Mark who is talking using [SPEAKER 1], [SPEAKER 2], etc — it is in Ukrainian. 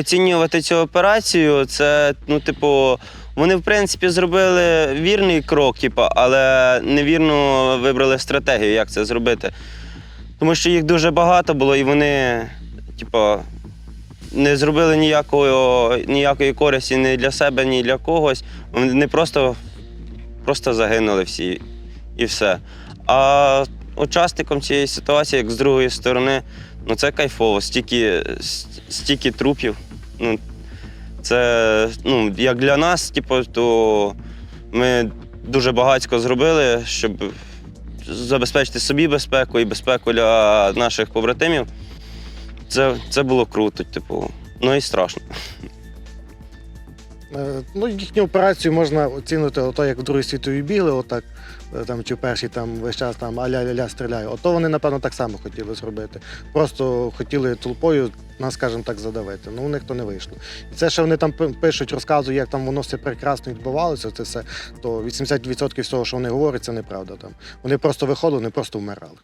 [SPEAKER 1] оцінювати цю операцію, це, ну, типу, вони, в принципі, зробили вірний крок, типу, але невірно вибрали стратегію, як це зробити. Тому що їх дуже багато було, і вони, типу, не зробили ніякої, ніякої користі ні для себе, ні для когось. Вони просто, просто загинули всі і все. А учасником цієї ситуації, як з другої сторони, ну це кайфово, стільки, стільки трупів. Ну, це ну, як для нас, типу, то ми дуже багатько зробили, щоб забезпечити собі безпеку і безпеку для наших побратимів. Це, це було круто, типу, ну і страшно.
[SPEAKER 2] Е, Ну, їхню операцію можна оцінити ото, як в Другій світовій бігли, отак, е, там, чи в першій там весь час там аля-ля-ля стріляю. Ото вони, напевно, так само хотіли зробити. Просто хотіли толпою нас, скажімо так, задавити. Ну, у них то не вийшло. І це, що вони там пишуть, розказують, як там воно все прекрасно відбувалося, це все, то 80% всього, що вони говорять, це неправда. Там. Вони просто виходили, вони просто вмирали.